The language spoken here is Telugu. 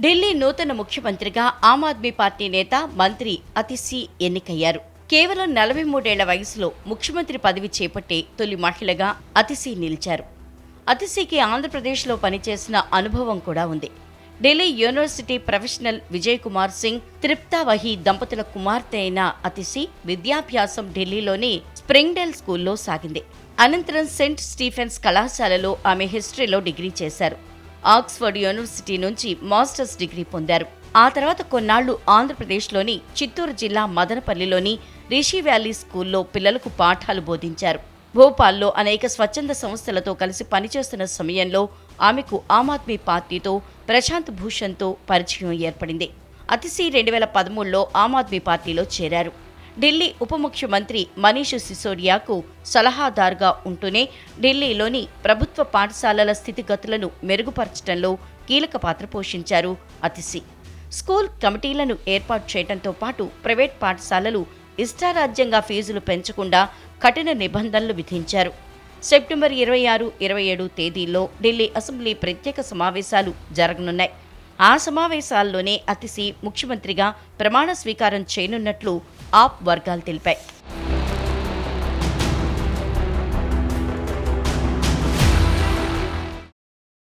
ఢిల్లీ నూతన ముఖ్యమంత్రిగా ఆమ్ ఆద్మీ పార్టీ నేత మంత్రి అతిసి ఎన్నికయ్యారు. కేవలం నలభై మూడేళ్ళ వయసులో ముఖ్యమంత్రి పదవి చేపట్టే తొలి మహిళగా అతిసి నిలిచారు. అతిసికి ఆంధ్రప్రదేశ్లో పనిచేసిన అనుభవం కూడా ఉంది. ఢిల్లీ యూనివర్సిటీ ప్రొఫెషనల్ విజయ్ కుమార్ సింగ్ త్రిప్తావహి దంపతుల కుమార్తె అయిన అతిసి విద్యాభ్యాసం ఢిల్లీలోని స్ప్రింగ్డెల్ స్కూల్లో సాగింది. అనంతరం సెంట్ స్టీఫెన్స్ కళాశాలలో ఆమె హిస్టరీలో డిగ్రీ చేశారు. ఆక్స్ఫర్డ్ యూనివర్సిటీ నుంచి మాస్టర్స్ డిగ్రీ పొందారు. ఆ తర్వాత కొన్నాళ్ళు ఆంధ్రప్రదేశ్లోని చిత్తూరు జిల్లా మదనపల్లిలోని రిషి వ్యాలీ స్కూల్లో పిల్లలకు పాఠాలు బోధించారు. భోపాల్లో అనేక స్వచ్ఛంద సంస్థలతో కలిసి పనిచేస్తున్న సమయంలో ఆమెకు ఆమ్ ఆద్మీ పార్టీతో ప్రశాంత్ భూషణ్తో పరిచయం ఏర్పడింది. అతిసి రెండు వేల పదమూడులో ఆమ్ ఆద్మీ పార్టీలో చేరారు. ఢిల్లీ ఉప ముఖ్యమంత్రి మనీష్ సిసోడియాకు సలహాదారుగా ఉంటూనే ఢిల్లీలోని ప్రభుత్వ పాఠశాలల స్థితిగతులను మెరుగుపరచడంలో కీలక పాత్ర పోషించారు అతిసి స్కూల్ కమిటీలను ఏర్పాటు చేయడంతో పాటు ప్రైవేట్ పాఠశాలలు ఇష్టారాజ్యంగా ఫీజులు పెంచకుండా కఠిన నిబంధనలు విధించారు. సెప్టెంబర్ ఇరవై ఆరు ఇరవై ఏడు తేదీల్లో ఢిల్లీ అసెంబ్లీ ప్రత్యేక సమావేశాలు జరగనున్నాయి. ఆ సమావేశాల్లోనే అతిసి ముఖ్యమంత్రిగా ప్రమాణ స్వీకారం చేయనున్నట్లు ఆప్ వర్గాలు తెలిపాయి.